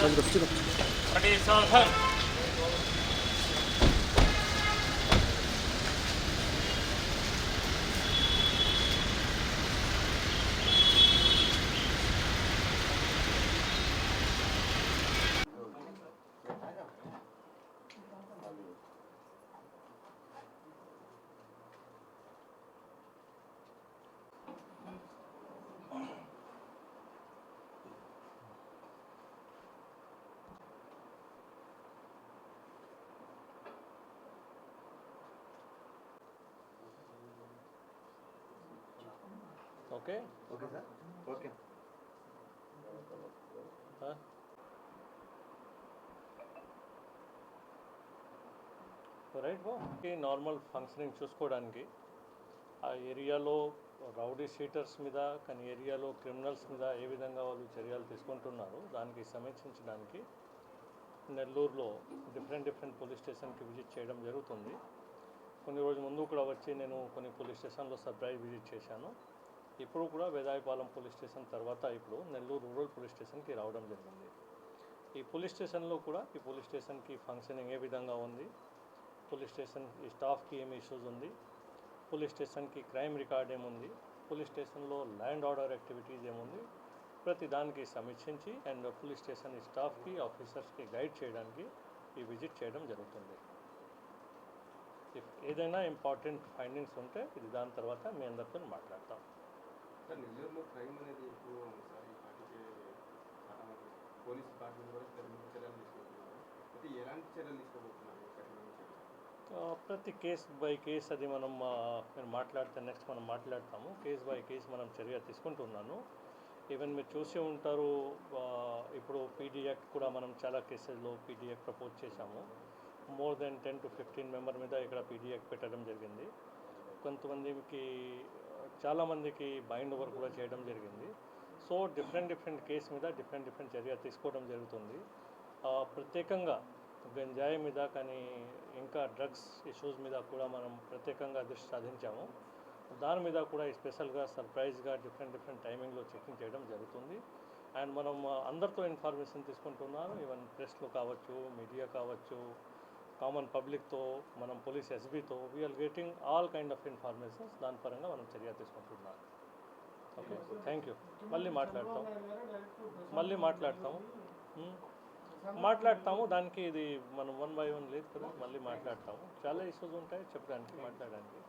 这个这个。里。ఓకే? Sir. Okay? Right ఈ normal functioning చూసుకోవడానికి. ఆ ఏరియాలో రౌడీ షీటర్స్ మీద కానీ ఏరియాలో క్రిమినల్స్ మీద ఏ విధంగా వాళ్ళు చర్యలు తీసుకుంటున్నారు దానికి సమీక్షించడానికి నెల్లూరులో డిఫరెంట్ డిఫరెంట్ పోలీస్ స్టేషన్కి విజిట్ చేయడం జరుగుతుంది. కొన్ని రోజుల ముందు కూడా వచ్చి నేను కొన్ని పోలీస్ స్టేషన్లో సర్ప్రైజ్ విజిట్ చేశాను. ఇప్పుడు కూడా వేదాయపాలెం పోలీస్ స్టేషన్ తర్వాత ఇప్పుడు నెల్లూరు రూరల్ పోలీస్ స్టేషన్కి రావడం జరిగింది. ఈ పోలీస్ స్టేషన్లో కూడా ఈ పోలీస్ స్టేషన్కి ఫంక్షనింగ్ ఏ విధంగా ఉంది? పోలీస్ స్టేషన్ ఈ స్టాఫ్కి ఏమి ఇష్యూస్ ఉంది? పోలీస్ స్టేషన్కి క్రైమ్ రికార్డ్ ఏముంది? పోలీస్ స్టేషన్లో ల్యాండ్ ఆర్డర్ యాక్టివిటీస్ ఏముంది? ప్రతి దానికి సమీక్షించి అండ్ పోలీస్ స్టేషన్ ఈ స్టాఫ్కి ఆఫీసర్స్కి గైడ్ చేయడానికి ఈ విజిట్ చేయడం జరుగుతుంది. ఏదైనా ఇంపార్టెంట్ ఫైండింగ్స్ ఉంటే ఇది దాని తర్వాత మీ అందరితో మాట్లాడతాం. నెల్లూరులో క్రైమ్ అనేది ఎక్కువ ఉంది సార్ ఈ పార్టీకి పోలీస్ డిపార్ట్మెంట్ కూడా కఠిన చర్యలు తీసుకుంటున్నారు అయితే ఎలాంటి చర్యలు తీసుకోబోతున్నారు? కఠినమైన చర్యలు? ప్రతి కేస్ బై కేస్ అది మనం మీరు మాట్లాడితే నెక్స్ట్ మనం మాట్లాడతాము. కేస్ బై కేస్ మనం చర్య తీసుకుంటున్నాను. ఈవెన్ మీరు చూసే ఉంటారు ఇప్పుడు పీడీ యాక్ట్ కూడా మనం చాలా కేసెస్లో పీడీ యాక్ట్ ప్రపోజ్ చేశాము. More than ten to fifteen member మీద ఇక్కడ పీడీ యాక్ట్ పెట్టడం జరిగింది. కొంతమందికి చాలామందికి బైండ్ వర్క్ కూడా చేయడం జరిగింది. సో డిఫరెంట్ డిఫరెంట్ కేసు మీద డిఫరెంట్ డిఫరెంట్ చర్య తీసుకోవడం జరుగుతుంది. ప్రత్యేకంగా గంజాయి మీద కానీ ఇంకా డ్రగ్స్ ఇష్యూస్ మీద కూడా మనం ప్రత్యేకంగా దృష్టి సాధించాము. దాని మీద కూడా స్పెషల్గా సర్ప్రైజ్గా డిఫరెంట్ డిఫరెంట్ టైమింగ్లో చెకింగ్ చేయడం జరుగుతుంది. అండ్ మనం అందరితో ఇన్ఫర్మేషన్ తీసుకుంటున్నాను. ఈవెన్ ప్రెస్లో కావచ్చు మీడియా కావచ్చు కామన్ పబ్లిక్తో మనం police ఎస్బీతో we're getting all kind of informations దాని పరంగా మనం చర్య తీసుకుంటున్నాం. ఓకే థ్యాంక్ యూ మళ్ళీ మాట్లాడతాం. మళ్ళీ మాట్లాడతాము. Hmm? మాట్లాడతాము. దానికి ఇది మనం వన్ బై వన్ లేదు కదా. మళ్ళీ మాట్లాడతాము. చాలా ఇష్యూస్ ఉంటాయి. చెప్పడానికి మాట్లాడడానికి.